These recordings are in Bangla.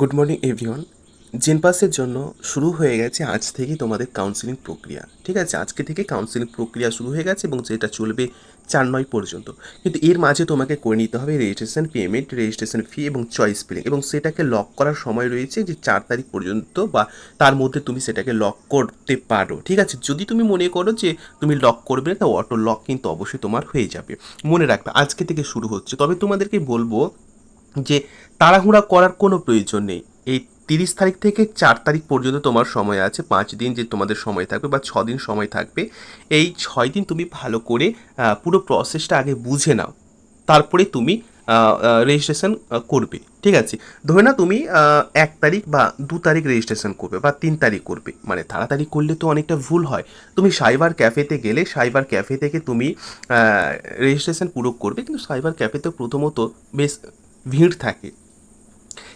গুড মর্নিং এভরিওয়ান জেনপাসের জন্য শুরু হয়ে গেছে আজ থেকে তোমাদের কাউন্সিলিং প্রক্রিয়া। ঠিক আছে? আজকে থেকে কাউন্সিলিং প্রক্রিয়া শুরু হয়ে গেছে এবং যেটা চলবে চার নয় পর্যন্ত। কিন্তু এর মাঝে তোমাকে করে নিতে হবে রেজিস্ট্রেশন পেমেন্ট রেজিস্ট্রেশন ফি এবং চয়েস ফিলিং এবং সেটাকে লক করার সময় রয়েছে যে চার তারিখ পর্যন্ত বা তার মধ্যে তুমি সেটাকে লক করতে পারো। ঠিক আছে? যদি তুমি মনে করো যে তুমি লক করবে তা অটো লক কিন্তু অবশ্যই তোমার হয়ে যাবে। মনে রাখবে, আজকে থেকে শুরু হচ্ছে। তবে তোমাদেরকে বলব যে তাড়াহুড়া করার কোনো প্রয়োজন নেই। এই তিরিশ তারিখ থেকে চার তারিখ পর্যন্ত তোমার সময় আছে। পাঁচ দিন যে তোমাদের সময় থাকবে বা ছ দিন সময় থাকবে। এই ছয় দিন তুমি ভালো করে পুরো প্রসেসটা আগে বুঝে নাও। তারপরে তুমি রেজিস্ট্রেশন করবে। ঠিক আছে? ধরে না তুমি এক তারিখ বা দু তারিখ রেজিস্ট্রেশন করবে বা তিন তারিখ করবে। মানে তাড়াতাড়ি করলে তো অনেকটা ভুল হয়। তুমি সাইবার ক্যাফেতে গেলে সাইবার ক্যাফে থেকে তুমি রেজিস্ট্রেশন পুরো করবে। কিন্তু সাইবার ক্যাফেতে প্রথমত বেশ ভিড় থাকে।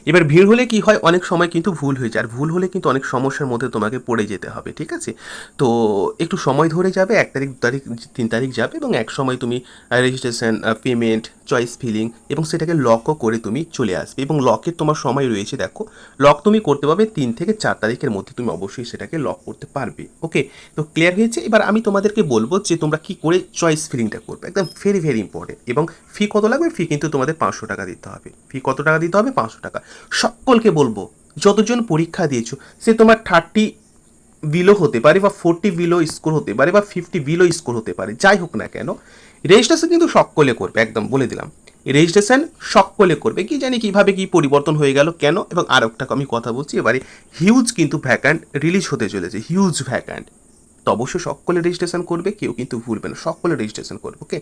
এবার ভিড় হলে কি হয়? অনেক সময় কিন্তু ভুল হয়ে যায়। আর ভুল হলে কিন্তু অনেক সমস্যার মধ্যে তোমাকে পড়ে যেতে হবে, ঠিক আছে? তো একটু সময় ধরে যাবে, এক তারিখ, দু তারিখ, তিন তারিখ যাবে এবং এক সময় তুমি রেজিস্ট্রেশন পেমেন্ট চয়েস ফিলিং এবং সেটাকে লকও করে তুমি চলে আসবে এবং লকের তোমার সময় রয়েছে, দেখো। লক তুমি করতে পারবে তিন থেকে চার তারিখের মধ্যে তুমি অবশ্যই সেটাকে লক করতে পারবে ওকে তো ক্লিয়ার হয়েছে? এবার আমি তোমাদেরকে বলব যে তোমরা কি করে চয়েস ফিলিংটা করবে? একদম ভেরি ভেরি ইম্পর্টেন্ট এবং ফি কত লাগবে? ফি কিন্তু তোমাদের পাঁচশো টাকা দিতে হবে। ফি কত টাকা দিতে হবে? পাঁচশো টাকা। সকলকে বলব, যতজন পরীক্ষা দিয়েছ, সে তোমার থার্টি বিলো হতে পারে বা ফোরটি বিলো স্কোর হতে পারে বা ফিফটি বিলো স্কোর হতে পারে, যাই হোক না কেন রেজিস্ট্রেশন কিন্তু সকলে করবে, একদম বলে দিলাম। রেজিস্ট্রেশন সকলে করবে, কি জানি কীভাবে কি পরিবর্তন হয়ে গেল, কেন, এবং আর একটা আমি কথা বলছি, এবারে হিউজ কিন্তু ভ্যাকান্ট রিলিজ হতে চলেছে হিউজ ভ্যাকান্ট তো অবশ্যই সকলে রেজিস্ট্রেশন করবে, কেউ কিন্তু ভুলবে না, সকলে রেজিস্ট্রেশন করবে ওকে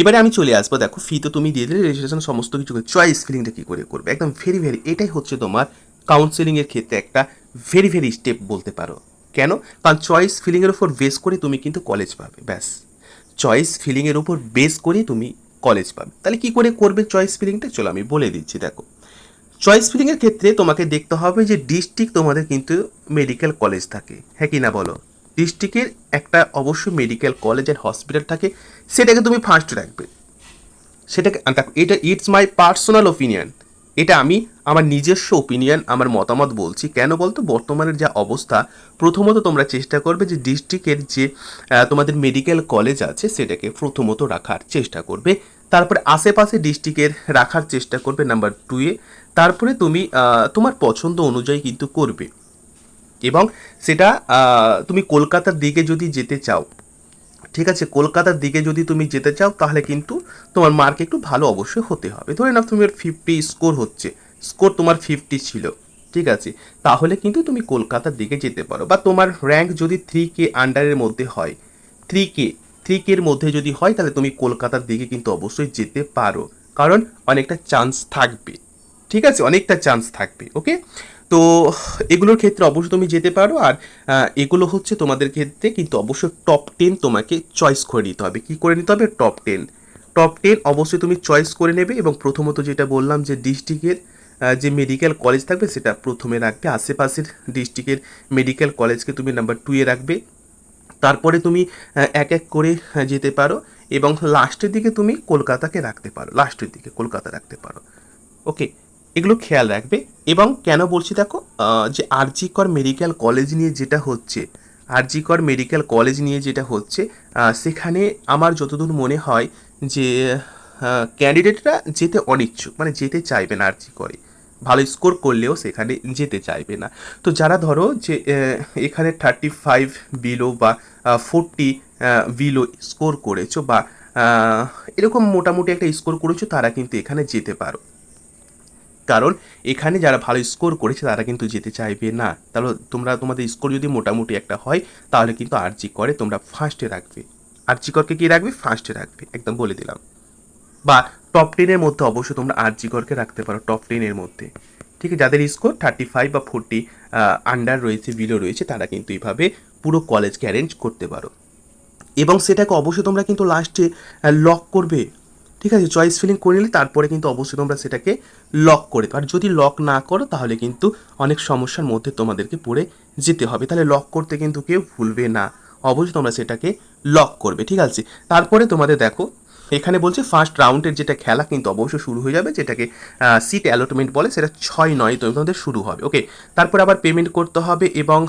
এবারে আমি চলে আসব, দেখো ফি তো তুমি দিয়ে দিলে রেজিস্ট্রেশন সমস্ত কিছু চয়েস ফিলিংটা কী করে করবে? একদম ভেরি ভেরি এটাই হচ্ছে তোমার কাউন্সেলিংয়ের ক্ষেত্রে একটা ভেরি ভেরি স্টেপ বলতে পারো। কেন? কারণ চয়েস ফিলিংয়ের ওপর বেস করে তুমি কিন্তু কলেজ পাবে, ব্যাস। চয়েস ফিলিংয়ের ওপর বেস করে তুমি কলেজ পাবে। তাহলে কি করে করবে চয়েস ফিলিংটা চলো, আমি বলে দিচ্ছি, দেখো। চয়েস ফিলিংয়ের ক্ষেত্রে তোমাকে দেখতে হবে যে ডিস্ট্রিক্ট তোমাদের কিন্তু মেডিকেল কলেজ থাকে। হ্যাঁ কি না বলো? ডিস্ট্রিক্টের একটা অবশ্যই মেডিকেল কলেজ অ্যান্ড হসপিটাল থাকে, সেটাকে তুমি ফার্স্ট রাখবে। সেটাকে দেখো, এটা ইটস মাই পার্সোনাল ওপিনিয়ন এটা আমি আমার নিজস্ব ওপিনিয়ন আমার মতামত বলছি। কেন বলতো? বর্তমানের যা অবস্থা, প্রথমত তোমরা চেষ্টা করবে যে ডিস্ট্রিক্টের যে তোমাদের মেডিকেল কলেজ আছে, সেটাকে প্রথমত রাখার চেষ্টা করবে। তারপরে আশেপাশে ডিস্ট্রিক্টের রাখার চেষ্টা করবে নাম্বার টুয়ে তারপরে তুমি তোমার পছন্দ অনুযায়ী কিন্তু করবে। এবং সেটা তুমি কলকাতার দিকে যদি যেতে চাও, ঠিক আছে, কলকাতার দিকে যদি তুমি যেতে চাও, তাহলে কিন্তু তোমার মার্ক একটু ভালো অবশ্যই হতে হবে। ধরে নাও তুমি ফিফটি স্কোর হচ্ছে স্কোর তোমার ফিফটি ছিল, ঠিক আছে, তাহলে কিন্তু তুমি কলকাতার দিকে যেতে পারো। বা তোমার র্যাঙ্ক যদি থ্রি কে আন্ডারের মধ্যে হয় থ্রি কে থ্রি কের মধ্যে যদি হয়, তাহলে তুমি কলকাতার দিকে কিন্তু অবশ্যই যেতে পারো। কারণ অনেকটা চান্স থাকবে, ঠিক আছে, অনেকটা চান্স থাকবে ওকে তো এগুলোর ক্ষেত্রে অবশ্যই তুমি যেতে পারো আর এগুলো হচ্ছে তোমাদের ক্ষেত্রে কিন্তু অবশ্যই টপ টেন তোমাকে চয়েস করে নিতে হবে। কি করে নিতে হবে? টপ টেন টপ টেন অবশ্যই তুমি চয়েস করে নেবে এবং প্রথমত যেটা বললাম যে ডিস্ট্রিক্টের যে মেডিকেল কলেজ থাকবে সেটা প্রথমে রাখবে। আশেপাশের ডিস্ট্রিক্টের মেডিকেল কলেজকে তুমি নাম্বার টুয়ে রাখবে। তারপরে তুমি এক এক করে যেতে পারো এবং লাস্টের দিকে তুমি কলকাতাকে রাখতে পারো। লাস্টের দিকে কলকাতা রাখতে পারো। ওকে এগুলো খেয়াল রাখবে এবং কেন বলছি দেখো যে আরজিকর মেডিকেল কলেজ নিয়ে যেটা হচ্ছে আরজিকর মেডিকেল কলেজ নিয়ে যেটা হচ্ছে সেখানে আমার যতদূর মনে হয় যে ক্যান্ডিডেটরা যেতে অনিচ্ছুক মানে যেতে চাইবে না আরজি করে। ভালো স্কোর করলেও সেখানে যেতে চাইবে না। তো যারা ধরো যে এখানে থার্টি ফাইভ বিলো বা ফোরটি বিলো স্কোর করেছ বা এরকম মোটামুটি একটা স্কোর করেছ, তারা কিন্তু এখানে যেতে পারো। কারণ এখানে যারা ভালো স্কোর করেছে, তারা কিন্তু যেতে চাইবে না। তাহলে তোমরা, তোমাদের স্কোর যদি মোটামুটি একটা হয়, তাহলে কিন্তু আরজি করে তোমরা ফার্স্টে রাখবে। আরজি করকে কি রাখবে? ফার্স্টে রাখবে। একদম বলে দিলাম। বা টপ টেনের মধ্যে অবশ্যই তোমরা আরজি করকে রাখতে পারো টপ টেনের মধ্যে। ঠিক আছে? যাদের স্কোর থার্টি ফাইভ বা ফোরটি আন্ডার রয়েছে বিলো রয়েছে, তারা কিন্তু এইভাবে পুরো কলেজকে অ্যারেঞ্জ করতে পারো। এবং সেটাকে অবশ্যই তোমরা কিন্তু লাস্টে লক করবে। ঠিক আছে চয়েস ফিলিং করে নিলে তারপরে কিন্তু অবশ্যই তোমরা সেটাকে লক করে আর যদি লক না করো, তাহলে কিন্তু অনেক সমস্যার মধ্যে তোমাদেরকে পড়ে যেতে হবে। তাহলে লক করতে কিন্তু কেউ ভুলবে না। অবশ্যই তোমরা সেটাকে লক করবে, ঠিক আছে? তারপরে তোমাদের দেখো এখানে বলছে ফার্স্ট রাউন্ডের যেটা খেলা কিন্তু অবশ্যই শুরু হয়ে যাবে, যেটাকে সিট অ্যালটমেন্ট বলে, সেটা ছয় নয় তোমাদের শুরু হবে। ওকে তারপর আবার পেমেন্ট করতে হবে এবং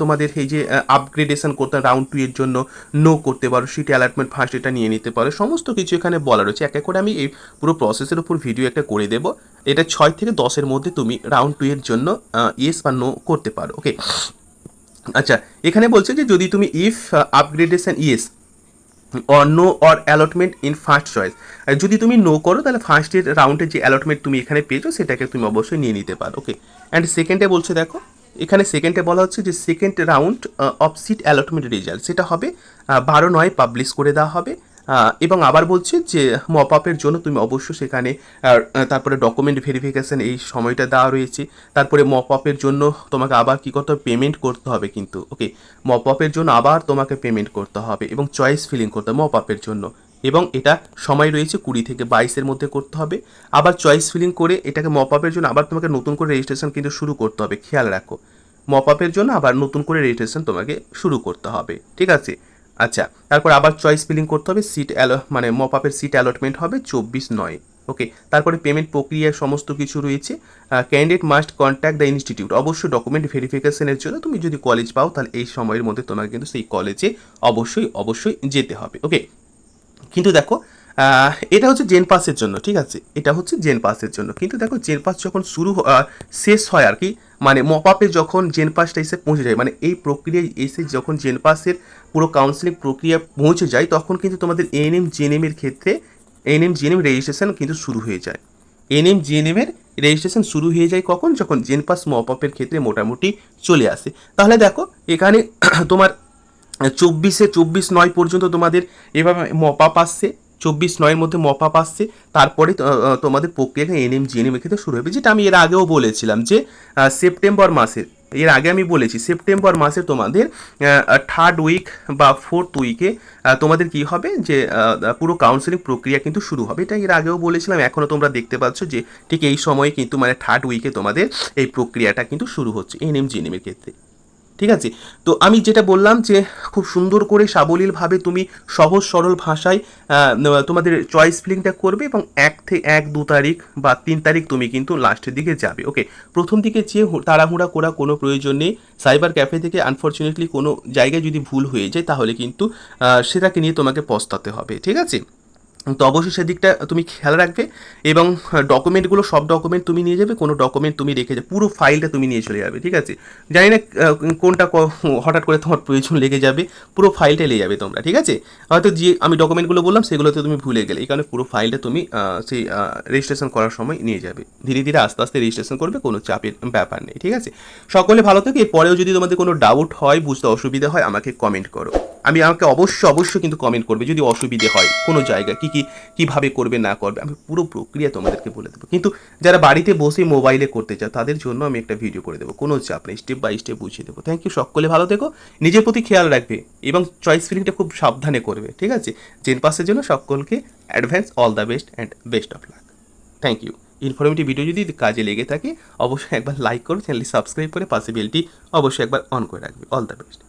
তোমাদের এই যে আপগ্রেডেশন করতে রাউন্ড টু এর জন্য নো করতে পারো সিট অ্যালটমেন্ট ফার্স্ট এটা নিয়ে নিতে পারো, সমস্ত কিছু এখানে বলা রয়েছে। এক এক করে আমি এই পুরো প্রসেসের উপর ভিডিও একটা করে দেবো। এটা ছয় থেকে দশের মধ্যে তুমি রাউন্ড টু এর জন্য ইয়েস বা নো করতে পারো। ওকে আচ্ছা এখানে বলছে যে যদি তুমি if upgradation yes or no or allotment in first choice যদি তুমি নো করো, তাহলে ফার্স্টের রাউন্ডের যে অ্যালটমেন্ট তুমি এখানে পেয়েছ, সেটাকে তুমি অবশ্যই নিয়ে নিতে পারো ওকে অ্যান্ড সেকেন্ডে বলছে দেখো, এখানে সেকেন্ডে বলা হচ্ছে যে second round of seat allotment result সেটা হবে বারো নয় পাবলিশ করে দেওয়া হবে। এবং আবার বলছে যে মপ আপের জন্য তুমি অবশ্যই সেখানে তারপরে ডকুমেন্ট ভেরিফিকেশান এই সময়টা দেওয়া রয়েছে। তারপরে মপ আপের জন্য তোমাকে আবার কী করতে হবে? পেমেন্ট করতে হবে কিন্তু ওকে মপ আপের জন্য আবার তোমাকে পেমেন্ট করতে হবে এবং চয়েস ফিলিং করতে হবে মপ আপের জন্য। এবং এটা সময় রয়েছে কুড়ি থেকে বাইশের মধ্যে করতে হবে। আবার চয়েস ফিলিং করে এটাকে মপ আপের জন্য আবার তোমাকে নতুন করে রেজিস্ট্রেশন কিন্তু শুরু করতে হবে। খেয়াল রাখো মপ আপের জন্য আবার নতুন করে রেজিস্ট্রেশন তোমাকে শুরু করতে হবে, ঠিক আছে? আচ্ছা তারপর আবার চয়েস ফিলিং করতে হবে সিট অ্যালো মানে মপ আপের সিট অ্যালটমেন্ট হবে চব্বিশ নয়। ওকে তারপরে পেমেন্ট প্রক্রিয়ায় সমস্ত কিছু রয়েছে। Candidate must contact the institute অবশ্যই ডকুমেন্ট ভেরিফিকেশনের জন্য তুমি যদি কলেজ পাও, তাহলে এই সময়ের মধ্যে তোমাকে কিন্তু সেই কলেজে অবশ্যই অবশ্যই যেতে হবে। ওকে কিন্তু দেখো এটা হচ্ছে জেন পাসের জন্য, ঠিক আছে? এটা হচ্ছে জেন পাসের জন্য। কিন্তু দেখো জেন পাস যখন শুরু শেষ হয় আর কি মানে মপাপে যখন জেন পাসটা এসে পৌঁছে যায় মানে এই প্রক্রিয়ায় এসে যখন জেন পাসের পুরো কাউন্সিলিং প্রক্রিয়া পৌঁছে যায়, তখন কিন্তু তোমাদের এএনএম জিএনএম এর ক্ষেত্রে এএনএম জিএনএম রেজিস্ট্রেশন কিন্তু শুরু হয়ে যায়। এনএম জিএনএম এর রেজিস্ট্রেশন শুরু হয়ে যায় কখন? যখন জেন পাস মপ আপের ক্ষেত্রে মোটামুটি চলে আসে। তাহলে দেখো, এখানে তোমার চব্বিশে চব্বিশ নয় পর্যন্ত তোমাদের এভাবে মপাপ আসছে। চব্বিশ নয়ের মধ্যে মপাপ আসছে। তারপরে তোমাদের প্রক্রিয়া এনএম, জিএনএম ক্ষেত্রে শুরু হবে, যেটা আমি এর আগেও বলেছিলাম যে সেপ্টেম্বর মাসের, এর আগে আমি বলেছি, সেপ্টেম্বর মাসে তোমাদের থার্ড উইক বা ফোর্থ উইকে তোমাদের কি হবে? যে পুরো কাউন্সেলিং প্রক্রিয়া কিন্তু শুরু হবে। এটা এর আগেও বলেছিলাম, এখনও তোমরা দেখতে পাচ্ছ যে, ঠিক এই সময়ে কিন্তু মানে থার্ড উইকে তোমাদের এই প্রক্রিয়াটা কিন্তু শুরু হচ্ছে, এনএম, জিএনএম এর ক্ষেত্রে। ঠিক আছে? তো আমি যেটা বললাম যে খুব সুন্দর করে সাবলীলভাবে তুমি সহজ সরল ভাষায় তোমাদের চয়েস ফিলিংটা করবে এবং এক থেকে এক, দু তারিখ বা তিন তারিখ তুমি কিন্তু লাস্টের দিকে যাবে ওকে প্রথম দিকে যে হু- তাড়াহুড়া করা কোনো প্রয়োজন নেই। সাইবার ক্যাফে থেকে আনফর্চুনেটলি কোনো জায়গায় যদি ভুল হয়ে যায় তাহলে কিন্তু সেটাকে নিয়ে তোমাকে পস্তাতে হবে, ঠিক আছে? তো অবশ্যই সেদিকটা তুমি খেয়াল রাখবে এবং ডকুমেন্টগুলো সব ডকুমেন্ট তুমি নিয়ে যাবে, কোনো ডকুমেন্ট তুমি রেখে যাবে, পুরো ফাইলটা তুমি নিয়ে চলে যাবে, ঠিক আছে? জানি না কোনটা হঠাৎ করে তোমার প্রয়োজন লেগে যাবে, পুরো ফাইলটা নিয়ে যাবে তোমরা, ঠিক আছে? হয়তো যে আমি ডকুমেন্টগুলো বললাম, সেগুলোতে তুমি ভুলে গেলে, এই কারণে পুরো ফাইলটা তুমি সেই রেজিস্ট্রেশন করার সময় নিয়ে যাবে। ধীরে ধীরে আস্তে আস্তে রেজিস্ট্রেশন করবে, কোনো চাপের ব্যাপার নেই, ঠিক আছে? সকলে ভালো থাকে, এরপরেও যদি তোমাদের কোনো ডাউট হয়, বুঝতে অসুবিধা হয়, আমাকে কমেন্ট করো। আমি আমাকে অবশ্যই অবশ্যই কিন্তু কমেন্ট করবে যদি অসুবিধে হয় কোনো জায়গায়, কী কী, কীভাবে করবে, না করবে, আমি পুরো প্রক্রিয়া তোমাদেরকে বলে দেবো। কিন্তু যারা বাড়িতে বসে মোবাইলে করতে চাও, তাদের জন্য আমি একটা ভিডিও করে দেবো। কোনো চাপ নেই স্টেপ বাই স্টেপ বুঝিয়ে দেবো। থ্যাংক ইউ সকলে ভালো থেকো। নিজের প্রতি খেয়াল রাখবে এবং চয়েস ফিলিংটা খুব সাবধানে করবে, ঠিক আছে? জেন পাসের জন্য সকলকে advance all the best and best of luck thank you informative video যদি কাজে লেগে থাকে, অবশ্যই একবার লাইক করো চ্যানেলটি সাবস্ক্রাইব করে পাশে বেলটি অবশ্যই একবার অন করে রাখবে। All the best